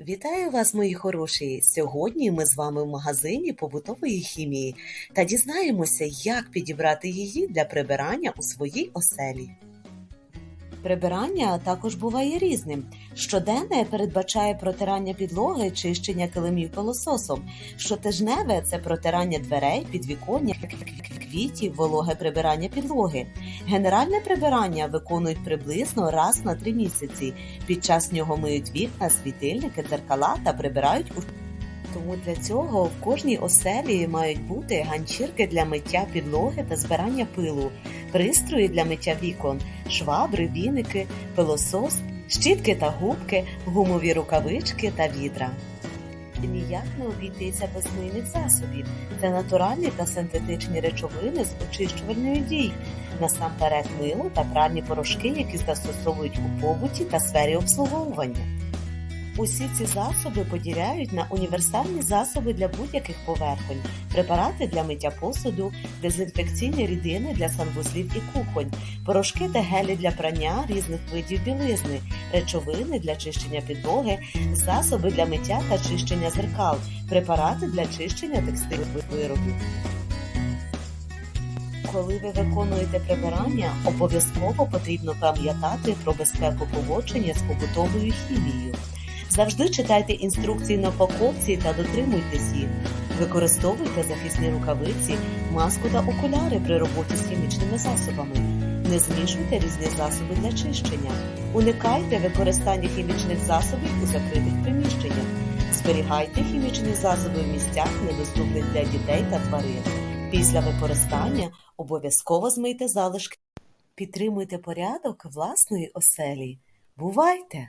Вітаю вас, мої хороші! Сьогодні ми з вами в магазині побутової хімії та дізнаємося, як підібрати її для прибирання у своїй оселі. Прибирання також буває різним. Щоденне передбачає протирання підлоги, чищення килимів пилососом. Щотижневе це протирання дверей, підвіконня, квітів, вологе прибирання підлоги. Генеральне прибирання виконують приблизно раз на три місяці. Під час нього миють вікна, світильники, дзеркала та прибирають у тому для цього в кожній оселі мають бути ганчірки для миття підлоги та збирання пилу, пристрої для миття вікон, швабри, віники, пилосос, щітки та губки, гумові рукавички та відра. Ніяк не обійтися без мийних засобів. Це натуральні та синтетичні речовини з очищувальною дією. Насамперед мило та пральні порошки, які застосовують у побуті та сфері обслуговування. Усі ці засоби поділяють на універсальні засоби для будь-яких поверхонь, препарати для миття посуду, дезінфекційні рідини для санвузлів і кухонь, порошки та гелі для прання різних видів білизни, речовини для чищення підлоги, засоби для миття та чищення зеркал, препарати для чищення текстильних виробів. Коли ви виконуєте прибирання, обов'язково потрібно пам'ятати про безпеку поводження з побутовою хімією. Завжди читайте інструкції на упаковці та дотримуйтесь їх. Використовуйте захисні рукавиці, маску та окуляри при роботі з хімічними засобами. Не змішуйте різні засоби для чищення. Уникайте використання хімічних засобів у закритих приміщеннях. Зберігайте хімічні засоби в місцях, недоступних для дітей та тварин. Після використання обов'язково змийте залишки. Підтримуйте порядок власної оселі. Бувайте!